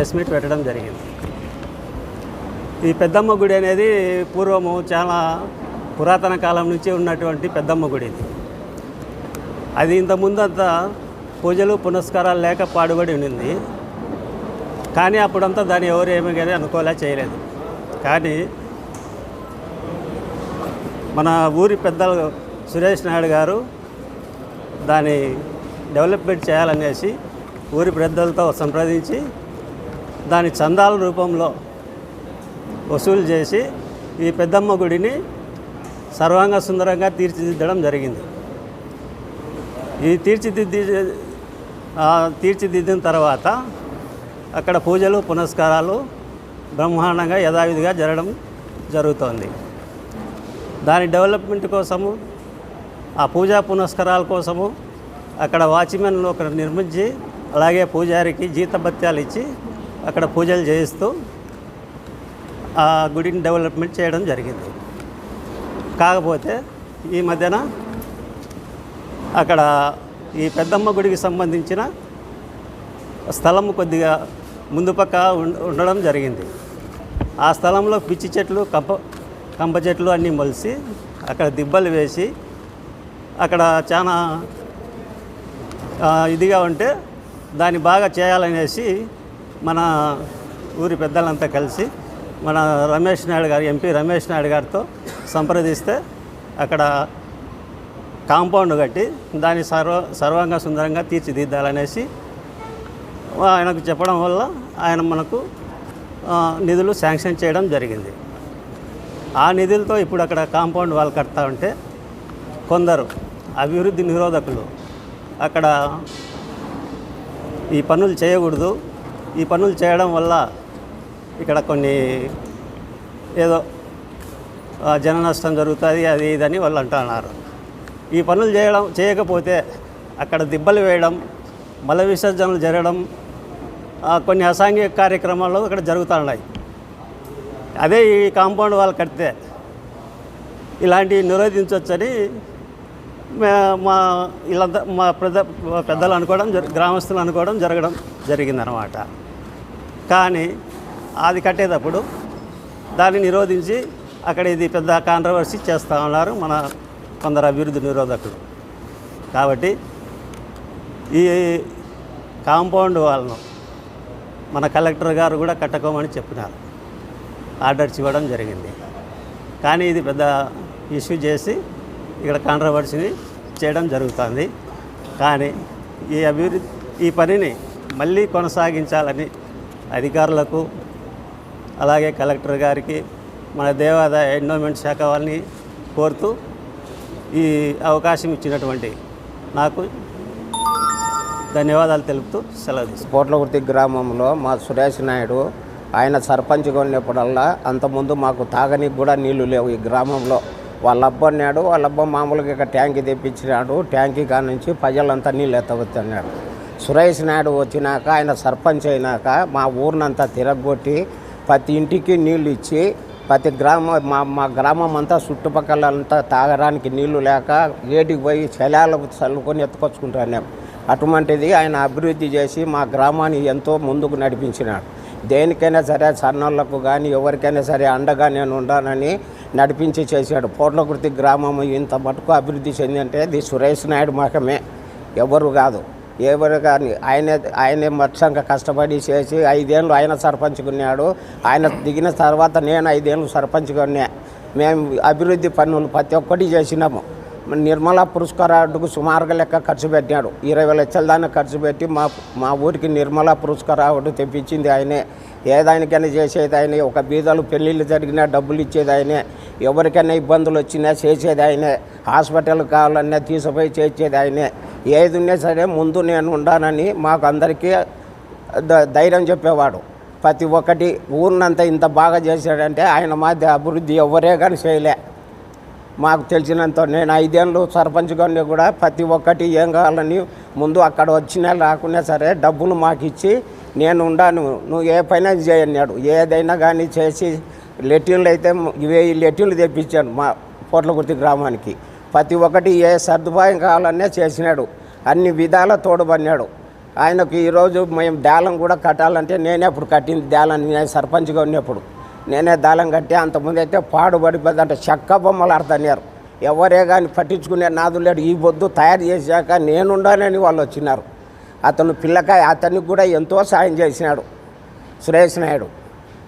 Press meet పెట్టడం జరిగింది. ఈ పెద్దమ్మ గుడి అనేది పూర్వము చాలా పురాతన కాలం నుంచి ఉన్నటువంటి పెద్దమ్మ గుడి ఇది. అది ఇంతకుముందంతా పూజలు పునస్కారాలు లేక పాడుబడి ఉండింది. కానీ అప్పుడంతా దాన్ని ఎవరు ఏమి కానీ అనుకోలే చేయలేదు. కానీ మన ఊరి పెద్దలు సురేష్ నాయుడు గారు దాన్ని డెవలప్మెంట్ చేయాలనేసి ఊరి పెద్దలతో సంప్రదించి దాని చందాల రూపంలో వసూలు చేసి ఈ పెద్దమ్మ గుడిని సర్వాంగ సుందరంగా తీర్చిదిద్దడం జరిగింది. ఈ తీర్చిదిద్ది తీర్చిదిద్దిన తర్వాత అక్కడ పూజలు పునస్కారాలు బ్రహ్మాండంగా యథావిధిగా జరగడం జరుగుతోంది. దాని డెవలప్మెంట్ కోసము ఆ పూజా పునస్కారాల కోసము అక్కడ వాచ్మెన్లు ఒకరు నిర్మించి అలాగే పూజారికి జీతభత్యాలు ఇచ్చి అక్కడ పూజలు చేయిస్తూ ఆ గుడిని డెవలప్మెంట్ చేయడం జరిగింది. కాకపోతే ఈ మధ్యన అక్కడ ఈ పెద్దమ్మ గుడికి సంబంధించిన స్థలం కొద్దిగా ముందు పక్క ఉండ- ఉండడం జరిగింది. ఆ స్థలంలో పిచ్చి చెట్లు కంప కంప చెట్లు అన్నీ మొలిసి అక్కడ దిబ్బలు వేసి అక్కడ చాలా ఇదిగా ఉంటే దాన్ని బాగా చేయాలనేసి మన ఊరి పెద్దలంతా కలిసి మన రమేష్ నాయుడు గారు ఎంపీ రమేష్ నాయుడు గారితో సంప్రదిస్తే అక్కడ కాంపౌండ్ కట్టి దాన్ని సర్వ సర్వాంగ సుందరంగా తీర్చిదిద్దాలనేసి ఆయనకు చెప్పడం వల్ల ఆయన మనకు నిధులు శాంక్షన్ చేయడం జరిగింది. ఆ నిధులతో ఇప్పుడు అక్కడ కాంపౌండ్ వాళ్ళు కడతా ఉంటే కొందరు అభివృద్ధి నిరోధకులు అక్కడ ఈ పనులు చేయకూడదు ఈ పనులు చేయడం వల్ల ఇక్కడ కొన్ని ఏదో జన నష్టం జరుగుతుంది అది ఇదని వాళ్ళు అంటున్నారు. ఈ పనులు చేయడం చేయకపోతే అక్కడ దిబ్బలు వేయడం మల విసర్జనలు జరగడం కొన్ని అసాంఘిక కార్యక్రమాలు అక్కడ జరుగుతున్నాయి అదే ఈ కాంపౌండ్ వాళ్ళు కడితే ఇలాంటివి నిరోధించవచ్చని మా ఇళ్ళంతా మా పెద్ద పెద్దలు అనుకోవడం గ్రామస్తులు అనుకోవడం జరగడం జరిగిందనమాట కానీ అది కట్టేటప్పుడు దాన్ని నిరోధించి అక్కడ ఇది పెద్ద కాంట్రవర్సీ చేస్తూ ఉన్నారు మన కొందరు అభివృద్ధి నిరోధకులు. కాబట్టి ఈ కాంపౌండ్ వాళ్ళను మన కలెక్టర్ గారు కూడా కట్టుకోమని చెప్పినారు. ఆర్డర్స్ ఇవ్వడం జరిగింది. కానీ ఇది పెద్ద ఇష్యూ చేసి ఇక్కడ కాంట్రవర్సీని చేయడం జరుగుతుంది కానీ ఈ అభివృద్ధి ఈ పనిని మళ్ళీ కొనసాగించాలని అధికారులకు అలాగే కలెక్టర్ గారికి మన దేవాదాయ ఎండోమెంట్ శాఖ వాళ్ళని కోరుతూ ఈ అవకాశం ఇచ్చినటువంటి నాకు ధన్యవాదాలు తెలుపుతూ సెలవు తీసుకుంటాను. గ్రామంలో మా సురేష్ నాయుడు ఆయన సర్పంచ్గా ఉన్నప్పుడల్లా అంతకుముందు మాకు తాగనీకి కూడా నీళ్ళు లేవు ఈ గ్రామంలో వాళ్ళ అబ్బ అన్నాడు వాళ్ళ అబ్బ మామూలుగా ఇక ట్యాంక్ తెప్పించినాడు ట్యాంకీ కాడ నుంచి ప్రజలంతా నీళ్ళు ఎత్తవచ్చన్నాడు సురేష్ నాయుడు వచ్చినాక ఆయన సర్పంచ్ అయినాక మా ఊరినంతా తిరగొట్టి ప్రతి ఇంటికి నీళ్ళు ఇచ్చి ప్రతి గ్రామం మా మా గ్రామం అంతా చుట్టుపక్కల అంతా తాగడానికి నీళ్ళు లేక ఏటికి పోయి శలాలకు చల్లుకొని ఎత్తుకొచ్చుకుంటాను అటువంటిది ఆయన అభివృద్ధి చేసి మా గ్రామాన్ని ఎంతో ముందుకు నడిపించినాడు. దేనికైనా సరే సన్నోళ్ళకు కానీ ఎవరికైనా సరే అండగా నేను ఉండాలని నడిపించి చేశాడు. పోట్లకృతి గ్రామం ఇంత మటుకు అభివృద్ధి చెందింటే ఇది సురేష్ నాయుడు మహమే ఎవరు కాదు. ఎవరు కానీ ఆయనే ఆయనే మత్సంగా కష్టపడి చేసి ఐదేళ్ళు ఆయన సర్పంచుకున్నాడు ఆయన దిగిన తర్వాత నేను ఐదేళ్ళు సర్పంచుకున్నా మేము అభివృద్ధి పనులు ప్రతి ఒక్కటి చేసినాము. నిర్మలా పురస్కారానికి సుమారుగా లెక్క ఖర్చు పెట్టాడు. ఇరవై లక్షల దాన్ని ఖర్చు పెట్టి మా మా ఊరికి నిర్మలా పురస్కారాడు తెప్పించింది ఆయనే. ఏదానికైనా చేసేది ఆయనే. ఒక బీదలు పెళ్ళిళ్ళు జరిగినా డబ్బులు ఇచ్చేది ఆయనే. ఎవరికైనా ఇబ్బందులు వచ్చినా చేసేది ఆయనే. హాస్పిటల్ కావాలన్నా తీసుకుపోయి చేసేది ఆయనే. ఏది ఉన్నా సరే ముందు నేను ఉండానని మాకు అందరికీ ధైర్యం చెప్పేవాడు. ప్రతి ఒక్కటి ఊరినంతా ఇంత బాగా చేశాడంటే ఆయన మాది అభివృద్ధి ఎవరే కానీ చేయలే. మాకు తెలిసినంత నేను ఐదేళ్ళు సర్పంచ్గా ఉండి కూడా ప్రతి ఒక్కటి ఏం కావాలని ముందు అక్కడ వచ్చినా రాకున్నా సరే డబ్బులు మాకు ఇచ్చి నేను ఉండాను. నువ్వు ఏ పైన చేయన్నాడు. ఏదైనా కానీ చేసి లెట్రిన్లు అయితే ఇవే లెట్రిన్లు తెప్పించాను మా పోట్లకుర్తి గ్రామానికి. ప్రతి ఒక్కటి ఏ సదుపాయం కావాలనే చేసినాడు. అన్ని విధాల తోడుపడినాడు. ఆయనకు ఈరోజు మేము దాళం కూడా కట్టాలంటే నేనే అప్పుడు కట్టింది దాళం నేను సర్పంచ్గా ఉన్నప్పుడు. నేనే దాళం కట్టి అంతకుముందు అయితే పాడుబడి అంటే చెక్క బొమ్మలు ఆడుతున్నారు. ఎవరే కానీ పట్టించుకునే నాదు లేడు. ఈ బొద్దు తయారు చేశాక నేనుండానని వాళ్ళు వచ్చినారు. అతను పిల్లకాయ అతనికి కూడా ఎంతో సాయం చేసినాడు. సురేష్ నాయుడు.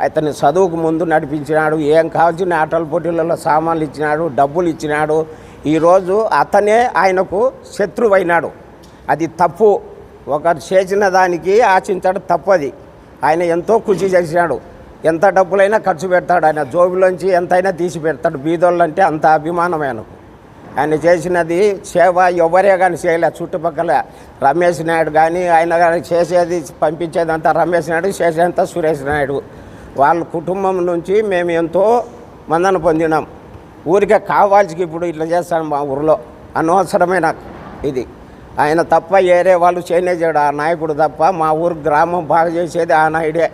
అతని చదువుకు ముందు నడిపించినాడు ఏం కావాల్సిన ఆటల పోటీలలో సామాన్లు ఇచ్చినాడు డబ్బులు ఇచ్చినాడు. ఈరోజు అతనే ఆయనకు శత్రువైనాడు. అది తప్పు. ఒకరు చేసిన దానికి ఆశించడం తప్పది ఆయన ఎంతో కృషి చేసినాడు. ఎంత డబ్బులైనా ఖర్చు పెడతాడు. ఆయన జోబులోంచి ఎంతైనా తీసి పెడతాడు. బీదోళ్ళంటే అంత అభిమానం ఆయనకు. ఆయన చేసినది సేవ ఎవరే కానీ చేయలే. చుట్టుపక్కల రమేష్ నాయుడు కానీ ఆయన కానీ చేసేది పంపించేదంతా రమేష్ నాయుడు చేసేదంతా సురేష్ నాయుడు. వాళ్ళ కుటుంబం నుంచి మేము ఎంతో మందన పొందినాం. ఊరికే కావాల్సి ఇప్పుడు ఇట్లా చేస్తాను మా ఊరిలో. అనవసరమైన ఇది. ఆయన తప్ప ఏరే వాళ్ళు చేయనేసాడు ఆ నాయకుడు తప్ప మా ఊరు గ్రామం బాగా చేసేది ఆ నాయుడే.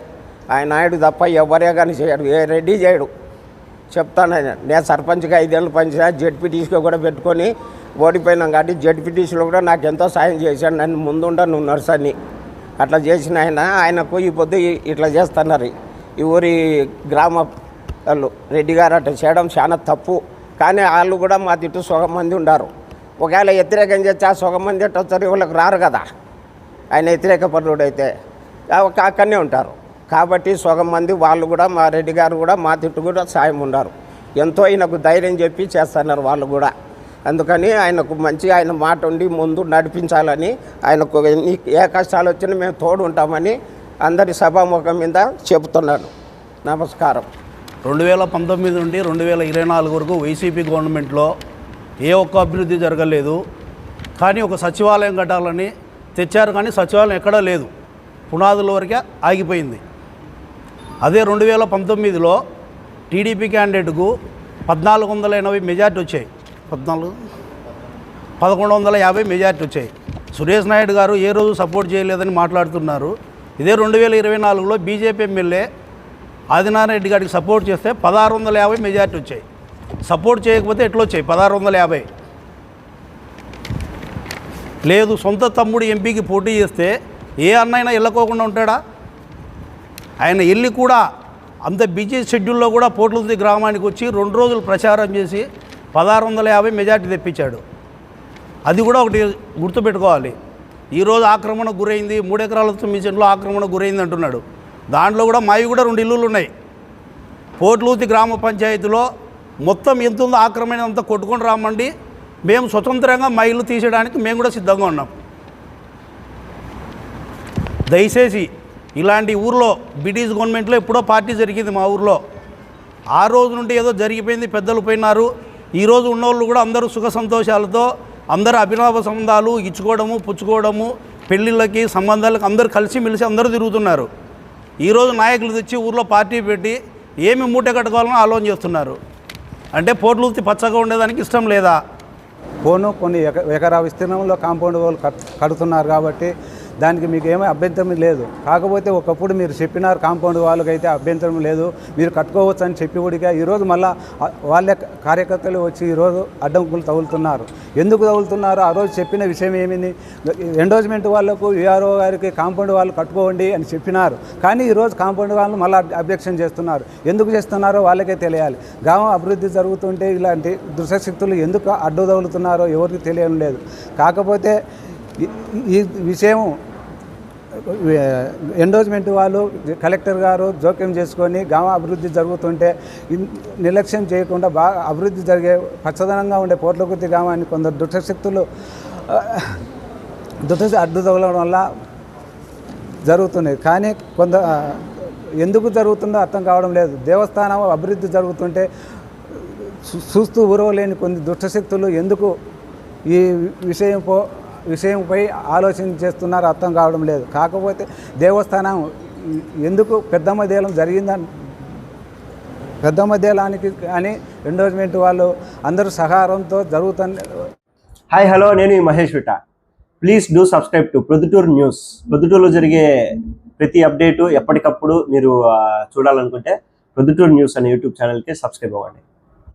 ఆ నాయుడు తప్ప ఎవరే కానీ చేయడు. ఏ రెడీ చేయడు. చెప్తాను ఆయన. నేను సర్పంచ్గా ఐదేళ్ళు పనిచేసా. జెడ్పీటీసీగా కూడా పెట్టుకొని ఓడిపోయినాం కాబట్టి జెడ్పీటీసీలో కూడా నాకు ఎంతో సాయం చేశాడు. నన్ను ముందుండ నువ్వు నర్సని అట్లా చేసిన ఆయన ఆయనకు ఈ పొద్దు ఇట్లా చేస్తున్నారు. ఈ ఊరి గ్రామ వాళ్ళు రెడ్డి గారు అట్లా చేయడం చాలా తప్పు. కానీ వాళ్ళు కూడా మా తిట్టు సుఖం మంది ఉండారు. ఒకవేళ వ్యతిరేకం చేస్తే ఆ సగం మంది ఎట్ట వస్తారు? రారు కదా. ఆయన వ్యతిరేక పరుడైతే అయితే. ఒక అక్కడనే ఉంటారు. కాబట్టి సగం మంది వాళ్ళు కూడా మా రెడ్డి గారు కూడా మా తిట్టు కూడా సాయం ఉన్నారు ఎంతో ఆయనకు ధైర్యం చెప్పి చేస్తున్నారు వాళ్ళు కూడా. అందుకని ఆయనకు మంచి ఆయన మాట ఉండి ముందు నడిపించాలని ఆయనకు ఏ కష్టాలు వచ్చినా మేము తోడు ఉంటామని అందరి సభాముఖం మీద చెబుతున్నాను. నమస్కారం. రెండు వేల పంతొమ్మిది నుండి రెండు వేల ఇరవై నాలుగు వరకు వైసీపీ గవర్నమెంట్లో ఏ ఒక్క అభివృద్ధి జరగలేదు. కానీ ఒక సచివాలయం కట్టాలని తెచ్చారు కానీ సచివాలయం ఎక్కడా లేదు. పునాదుల వరకే ఆగిపోయింది. అదే రెండు వేల పంతొమ్మిదిలో టీడీపీ క్యాండిడేట్కు పద్నాలుగు వందల ఎనభై మెజార్టీ వచ్చాయి. పద్నాలుగు? పదకొండు వందల యాభై మెజార్టీ వచ్చాయి. సురేష్ నాయుడు గారు ఏ రోజు సపోర్ట్ చేయలేదని మాట్లాడుతున్నారు. ఇదే రెండు వేల ఇరవై నాలుగులో బీజేపీ ఎమ్మెల్యే ఆదినారాయణ గారికి సపోర్ట్ చేస్తే పదహారు వందల యాభై మెజార్టీ వచ్చాయి. సపోర్ట్ చేయకపోతే ఎట్లొచ్చాయి పదహారు వందల యాభై. లేదు సొంత తమ్ముడు ఎంపీకి పోటీ చేస్తే ఏ అన్నైనా వెళ్ళకోకుండా ఉంటాడా? ఆయన వెళ్ళి కూడా అంత బిజీ షెడ్యూల్లో కూడా పోట్లది గ్రామానికి వచ్చి రెండు రోజులు ప్రచారం చేసి పదహారు వందల యాభై మెజార్టీ తెప్పించాడు. అది కూడా ఒకటి గుర్తుపెట్టుకోవాలి. ఈరోజు ఆక్రమణకు గురైంది మూడు ఎకరాల మిషన్లో ఆక్రమణకు గురైంది అంటున్నాడు. దాంట్లో కూడా మావి కూడా రెండు ఇల్లులు ఉన్నాయి. పోట్లూతి గ్రామ పంచాయతీలో మొత్తం ఎంత ఉందో ఆక్రమణ అంతా కొట్టుకొని రామండి. మేము స్వతంత్రంగా మా ఇల్లు తీసేయడానికి మేము కూడా సిద్ధంగా ఉన్నాం. దయచేసి ఇలాంటి ఊర్లో బ్రిటిష్ గవర్నమెంట్లో ఎప్పుడో పార్టీ జరిగింది మా ఊర్లో. ఆ రోజు నుండి ఏదో జరిగిపోయింది పెద్దలు పోయినారు. ఈరోజు ఉన్నోళ్ళు కూడా అందరూ సుఖ సంతోషాలతో అందరూ అభినవ సంబంధాలు ఇచ్చుకోవడము పుచ్చుకోవడము పెళ్ళిళ్ళకి సంబంధాలకు అందరూ కలిసిమెలిసి అందరూ తిరుగుతున్నారు. ఈరోజు నాయకులు తెచ్చి ఊర్లో పార్టీ పెట్టి ఏమి మూట కట్టుకోవాలని ఆలోచన చేస్తున్నారు. అంటే పోట్లు పచ్చగా ఉండేదానికి ఇష్టం లేదా? పోను కొన్ని ఎక ఎకరా విస్తీర్ణంలో కాంపౌండ్ వాళ్ళు కడుతున్నారు కాబట్టి దానికి మీకు ఏమీ అభ్యంతరం లేదు. కాకపోతే ఒకప్పుడు మీరు చెప్పినారు కాంపౌండ్ వాళ్ళకైతే అభ్యంతరం లేదు. మీరు కట్టుకోవచ్చు అని చెప్పి కూడా ఈరోజు మళ్ళీ వాళ్ళ వాళ్ళే కార్యకర్తలు వచ్చి ఈరోజు అడ్డంకులు తగులుతున్నారు. ఎందుకు తగులుతున్నారు? ఆ రోజు చెప్పిన విషయం ఏమింది? ఎండోజ్మెంట్ వాళ్ళకు విఆర్ఓ గారికి కాంపౌండ్ వాళ్ళు కట్టుకోండి అని చెప్పినారు. కానీ ఈరోజు కాంపౌండ్ వాళ్ళు మళ్ళీ అబ్జెక్షన్ చేస్తున్నారు. ఎందుకు చేస్తున్నారో వాళ్ళకే తెలియాలి. గ్రామం అభివృద్ధి జరుగుతుంటే ఇలాంటి దుష్టశక్తులు ఎందుకు అడ్డు తగులుతున్నారో ఎవరికి తెలియడం లేదు. కాకపోతే ఈ విషయం ఎండోజ్మెంట్ వాళ్ళు కలెక్టర్ గారు జోక్యం చేసుకొని గ్రామ అభివృద్ధి జరుగుతుంటే నిర్లక్ష్యం చేయకుండా బాగా అభివృద్ధి జరిగే పచ్చదనంగా ఉండే పోట్లకుర్తి గ్రామాన్ని కొందరు దుష్టశక్తులు దుష్ట అడ్డు తగలడం వల్ల జరుగుతుంది కానీ కొంత ఎందుకు జరుగుతుందో అర్థం కావడం లేదు. దేవస్థానం అభివృద్ధి జరుగుతుంటే చూస్తూ ఊరవలేని కొన్ని దుష్టశక్తులు ఎందుకు ఈ విషయంపై విషయంపై ఆలోచన చేస్తున్నారు అర్థం కావడం లేదు. కాకపోతే దేవస్థానం ఎందుకు పెద్దమ్మ దేలం జరిగిందని పెద్దమ్మ దేలానికి కానీ ఎండోజ్మెంట్ వాళ్ళు అందరూ సహకారంతో జరుగుతుంది హాయ్ హలో నేను మీ Mahesh విట. Please do subscribe to Proddatur news ప్రొద్దుటూరులో జరిగే ప్రతి అప్డేటు ఎప్పటికప్పుడు మీరు చూడాలనుకుంటే ప్రొద్దుటూరు న్యూస్ అనే యూట్యూబ్ ఛానల్కి సబ్స్క్రైబ్ అవ్వండి.